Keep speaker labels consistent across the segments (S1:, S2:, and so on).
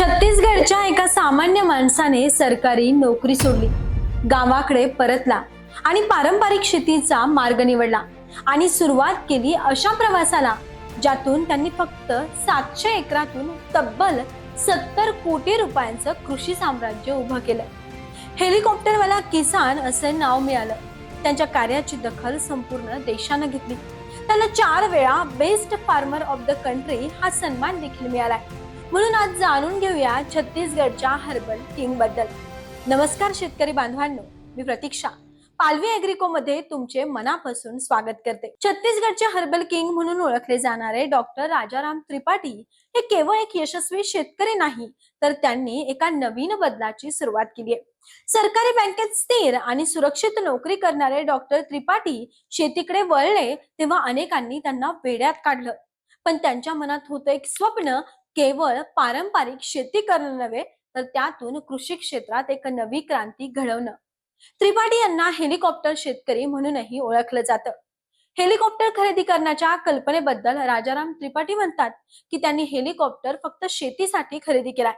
S1: छत्तीसगडच्या एका सामान्य माणसाने सरकारी नोकरी सोडली. गावाकडे परतला आणि पारंपरिक शेतीचा मार्ग निवडला आणि सुरुवात केली अशा प्रवासाला ज्यातून त्यांनी फक्त सातशे एकरातून तब्बल सत्तर कोटी रुपयांचं कृषी साम्राज्य उभं केलं. हेलिकॉप्टरवाला किसान असं नाव मिळालं. त्यांच्या कार्याची दखल संपूर्ण देशानं घेतली. त्याला चार वेळा best farmer of the country हा सन्मान देखील मिळालाय. म्हणून आज जाणून घेऊया छत्तीसगडच्या हर्बल किंगबद्दल. नमस्कार शेतकरी बांधवांनो मी प्रतीक्षा. पालवी अॅग्रिको मध्ये तुमचे मनापासून स्वागत करते. छत्तीसगडचे हर्बल किंग म्हणून ओळखले जाणारे डॉक्टर राजाराम त्रिपाठी हे केवळ एक यशस्वी शेतकरी नाही तर त्यांनी एका नवीन बदलाची सुरुवात केली आहे. सरकारी बँकेत स्थिर आणि सुरक्षित नोकरी करणारे डॉक्टर त्रिपाठी शेतीकडे वळले तेव्हा अनेकांनी त्यांना वेड्यात काढलं. पण त्यांच्या मनात होतं एक स्वप्न केवळ पारंपरिक शेती करणं नव्हे तर त्यातून कृषी क्षेत्रात एक नवी क्रांती घडवणं. त्रिपाठी यांना हेलिकॉप्टर शेतकरी म्हणूनही ओळखलं जातं. हेलिकॉप्टर खरेदी करण्याच्या कल्पनेबद्दल राजाराम त्रिपाठी म्हणतात की त्यांनी हेलिकॉप्टर फक्त शेतीसाठी खरेदी केलाय.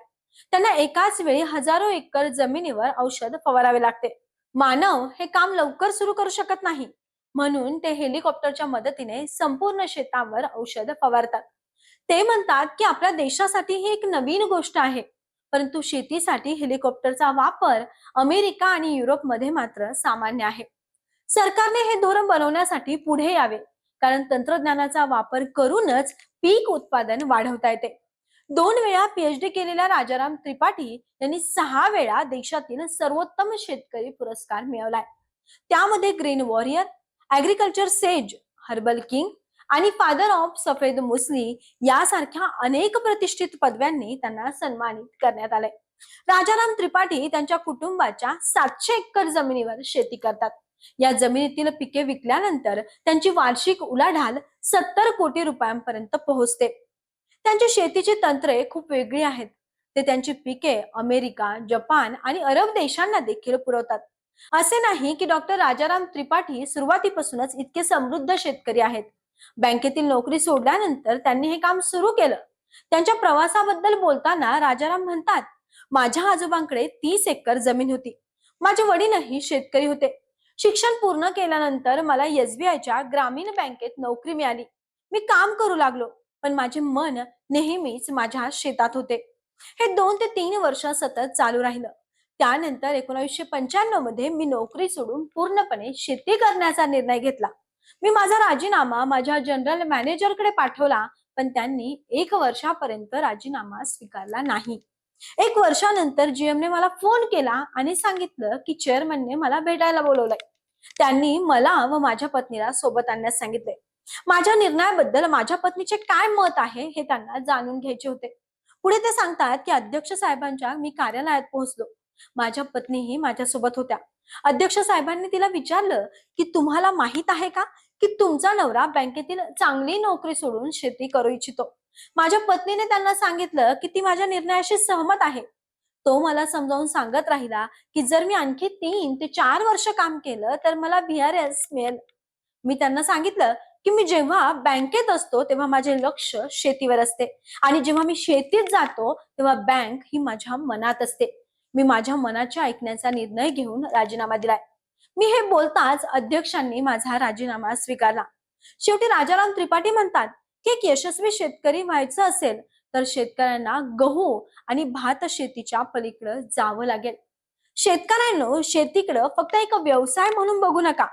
S1: त्यांना एकाच वेळी हजारो एकर जमिनीवर औषध फवारावे लागते. मानव हे काम लवकर सुरू करू शकत नाही. म्हणून ते हेलिकॉप्टरच्या मदतीने संपूर्ण शेतावर औषध फवारतात. ते म्हणतात की आपल्या देशासाठी ही एक नवीन गोष्ट आहे. परंतु शेतीसाठी हेलिकॉप्टरचा वापर अमेरिका आणि युरोपमध्ये मात्र सामान्य आहे. सरकारने हे धोरण बनवण्यासाठी पुढे यावे कारण तंत्रज्ञानाचा वापर करूनच पीक उत्पादन वाढवता येते. दोन वेळा पीएचडी केलेल्या राजाराम त्रिपाठी यांनी सहा वेळा देशातील सर्वोत्तम शेतकरी पुरस्कार मिळवलाय. त्यामध्ये green warrior agriculture sage herbal king आणि फादर ऑफ सफेद मुसली यासारख्या अनेक प्रतिष्ठित पदव्यांनी त्यांना सन्मानित करण्यात आले राजाराम त्रिपाठी त्यांच्या कुटुंबाच्या सातशे एकर जमिनीवर शेती करतात. या जमिनीतील पिके विकल्यानंतर त्यांची वार्षिक उलाढाल सत्तर कोटी रुपयांपर्यंत पोहोचते. त्यांची शेतीची तंत्रे खूप वेगळी आहेत. ते त्यांची पिके अमेरिका जपान आणि अरब देशांना देखील पुरवतात. असे नाही की डॉक्टर राजाराम त्रिपाठी सुरुवातीपासूनच इतके समृद्ध शेतकरी आहेत. बँकेतील नोकरी सोडल्यानंतर त्यांनी हे काम सुरू केलं. त्यांच्या प्रवासाबद्दल बोलताना राजाराम म्हणतात माझ्या आजोबांकडे तीस एकर जमीन होती. माझे वडीलही शेतकरी होते. शिक्षण पूर्ण केल्यानंतर मला एसबीआयच्या ग्रामीण बँकेत नोकरी मिळाली. मी काम करू लागलो पण माझे मन नेहमीच माझ्या शेतात होते. हे दोन ते तीन वर्ष सतत चालू राहिलं. त्यानंतर एकोणीसशे पंच्याण्णवमध्ये मी नोकरी सोडून पूर्णपणे शेती करण्याचा निर्णय घेतला. मी माझा राजीनामा माझ्या जनरल मॅनेजरकडे पाठवला पण त्यांनी एक वर्षापर्यंत राजीनामा स्वीकारला नाही. एक वर्षानंतर जीएमने मला फोन केला आणि सांगितलं की चेअरमनने मला भेटायला बोलवलंय. त्यांनी मला व माझ्या पत्नीला सोबत आणण्यास सांगितले माझ्या निर्णयाबद्दल माझ्या पत्नीचे काय मत आहे हे त्यांना जाणून घ्यायचे होते. पुढे ते सांगतात की अध्यक्ष साहेबांच्या मी कार्यालयात पोहोचलो. माझ्या पत्नीही माझ्यासोबत होत्या. अध्यक्ष साहेबांनी तिला विचारलं की तुम्हाला माहीत आहे का की तुमचा नवरा बँकेतील चांगली नोकरी सोडून शेती करू इच्छितो? माझ्या पत्नीने त्यांना सांगितलं की ती माझ्या निर्णयाशी सहमत आहे. तो मला समजावून सांगत राहिला की जर मी आणखी तीन ते चार वर्ष काम केलं तर मला बीआरएस मिळेल. मी त्यांना सांगितलं की मी जेव्हा बँकेत असतो तेव्हा माझे लक्ष शेतीवर असते. आणि जेव्हा मी शेतीत जातो तेव्हा बँक ही माझ्या मनात असते. मी माझ्या मनाच्या ऐकण्याचा निर्णय घेऊन राजीनामा दिलाय. मी हे बोलताच अध्यक्षांनी माझा राजीनामा स्वीकारला. शेवटी राजाराम त्रिपाठी म्हणतात की एक यशस्वी शेतकरी व्हायचं असेल तर शेतकऱ्यांना गहू आणि भात शेतीच्या पलीकडे जावं लागेल. शेतकऱ्यांनो शेतीकडं फक्त एक व्यवसाय म्हणून बघू नका.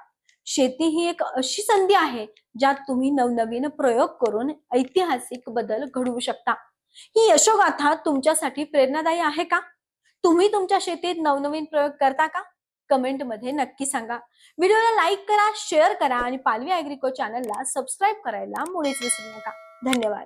S1: शेती ही एक अशी संधी आहे ज्यात तुम्ही नवनवीन प्रयोग करून ऐतिहासिक बदल घडवू शकता. ही यशोगाथा तुमच्यासाठी प्रेरणादायी आहे का? तुम्ही तुमच्या शेतीत नवनवीन प्रयोग करता का? कमेंटमध्ये नक्की सांगा. व्हिडिओला लाईक करा शेअर करा आणि पालवी अॅग्रिको चॅनलला सबस्क्राईब करायला मुळीच विसरू नका. धन्यवाद.